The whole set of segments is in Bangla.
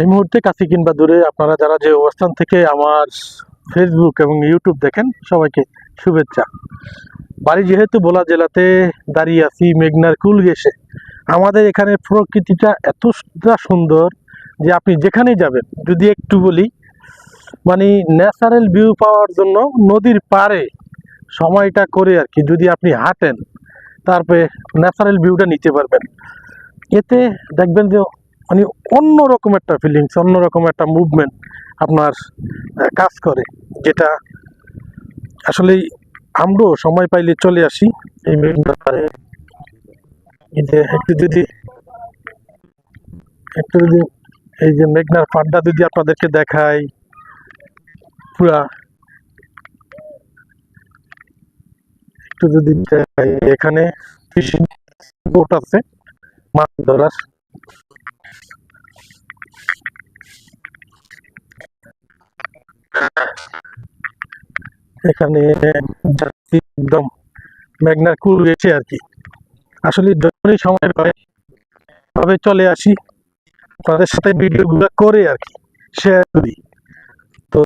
এই মুহূর্তে কাছে কিংবা দূরে আপনারা যারা যে অবস্থান থেকে আমার ফেসবুক এবং ইউটিউব দেখেন, সবাইকে শুভেচ্ছা। বাড়ি যেহেতু বোলা জেলাতে দাঁড়িয়ে আছি, মেঘনার কুল ঘেসে আমাদের এখানে প্রকৃতিটা এতটা সুন্দর যে আপনি যেখানেই যাবেন, যদি একটু বলি মানে ন্যাচারাল ভিউ পাওয়ার জন্য নদীর পাড়ে সময়টা করে আর কি, যদি আপনি হাঁটেন, তারপরে ন্যাচারাল ভিউটা নিতে পারবেন। এতে দেখবেন যে মানে অন্যরকম একটা ফিলিংস অন্যরকম একটা মুভমেন্ট আপনার কাজ করে। যেটা আসলে আমরাও সময় পাইলে চলে আসি। এই যে একটু যদি একটু যদি এই যে মেঘনার পাড়টা যদি আপনাদেরকে দেখাই, পুরা। একটু যদি দেখাই, এখানে ফিশিং বোট আছে, মাছ ধরার। এখানে একদম মেঘনার কুল গেছে আর কি। আসলে যখনই সময় পাই, তবে চলে আসি। তাদের সাথে ভিডিওগুলো করে আর কি শেয়ার করি। তো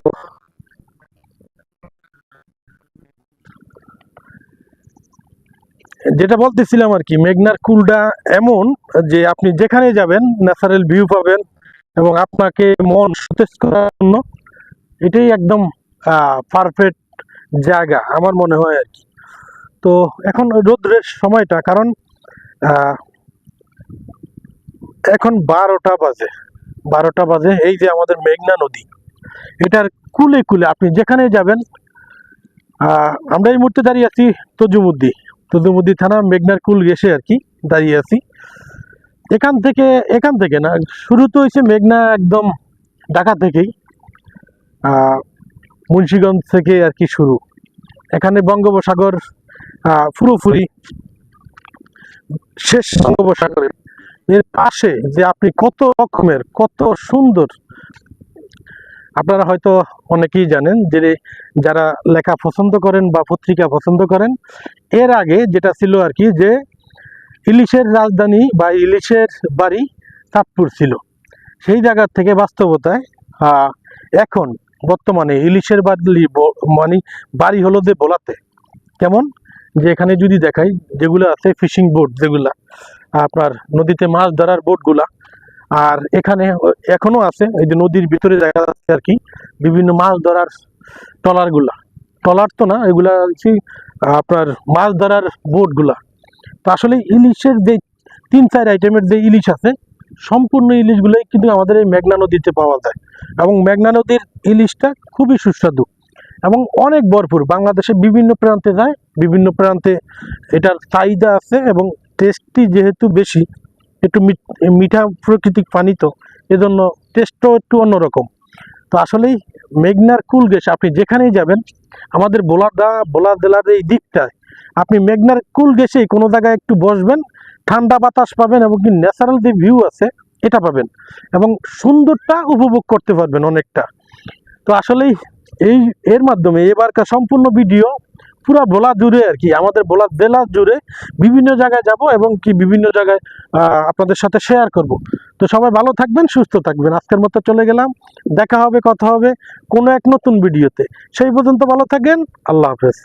যেটা বলতেছিলাম আর কি, মেঘনার কুলটা এমন যে আপনি যেখানে যাবেন, ন্যাচারাল ভিউ পাবেন এবং আপনাকে মন সতেজ করার জন্য এটাই একদম পারফেক্ট জায়গা আমার মনে হয় আর কি। তো এখন রোদ্রের সময়টা, কারণ এখন বারোটা বাজে বারোটা বাজে, এই যে আমাদের মেঘনা নদী, এটার কুলে কুলে আপনি যেখানে যাবেন আমরা এই মুহূর্তে দাঁড়িয়ে আছি তজুমুদ্দি। তজুমুদ্দি থানা মেঘনার কুল গেছে আর কি, দাঁড়িয়ে আছি। এখান থেকে এখান থেকে না, শুরু তো হয়েছে মেঘনা একদম ঢাকা থেকেই মুন্সীগঞ্জ থেকে আর কি শুরু। এখানে বঙ্গোপসাগর পুরোপুরি শেষ বঙ্গোপসাগরের। এর পাশে যে আপনি কত রকমের, কত সুন্দর আপনারা হয়তো অনেকেই জানেন যে যারা লেখা পছন্দ করেন বা পত্রিকা পছন্দ করেন, এর আগে যেটা ছিল আর কি যে ইলিশের রাজধানী বা ইলিশের বাড়ি চাঁদপুর ছিল। সেই জায়গার থেকে বাস্তবতায় এখন বর্তমানে ইলিশের বাড়ি মানে বাড়ি হলো যে বোলাতে। কেমন? যে এখানে যদি দেখাই, যেগুলো আছে ফিশিং বোট যেগুলা, আপনার নদীতে মাছ ধরার বোটগুলা আর এখানে এখনও আছে, এই যে নদীর ভিতরে দেখা যাচ্ছে আর কি, বিভিন্ন মাছ ধরার ট্রলারগুলা। ট্রলার তো না, এগুলা হচ্ছে আপনার মাছ ধরার বোটগুলা। তো আসলে ইলিশের যে তিন, চার আইটেমের যে ইলিশ আছে, সম্পূর্ণ ইলিশগুলোই কিন্তু আমাদের এই মেঘনা নদীতে পাওয়া যায়। এবং মেঘনা নদীর ইলিশটা খুবই সুস্বাদু এবং অনেক ভরপুর। বাংলাদেশে বিভিন্ন প্রান্তে যায়, বিভিন্ন প্রান্তে এটার চাহিদা আছে এবং টেস্টটি যেহেতু বেশি একটু মিঠ- প্রাকৃতিক পানি তো, এজন্য টেস্টও একটু অন্যরকম। তো আসলেই মেঘনার কুল গেছে আপনি যেখানেই যাবেন, আমাদের বোলাদা বোলা জেলার এই দিকটায়, আপনি মেঘনার কুল গেছেই কোনো জায়গায় একটু বসবেন, ঠান্ডা বাতাস পাবেন এবং কি ন্যাচারাল যে ভিউ আছে, এটা পাবেন এবং সুন্দরটা উপভোগ করতে পারবেন অনেকটা। তো আসলেই এই, এর মাধ্যমে এবারকার সম্পূর্ণ ভিডিও পুরো ভোলা জুড়ে আর কি, আমাদের বোলা জেলা জুড়ে বিভিন্ন জায়গায় যাব এবং কি বিভিন্ন জায়গায় আপনাদের সাথে শেয়ার করব। তো সবাই ভালো থাকবেন, সুস্থ থাকবেন। আজকের মতো চলে গেলাম। দেখা হবে, কথা হবে কোনো এক নতুন ভিডিওতে সেই পর্যন্ত ভালো থাকেন। আল্লাহ হাফেজ।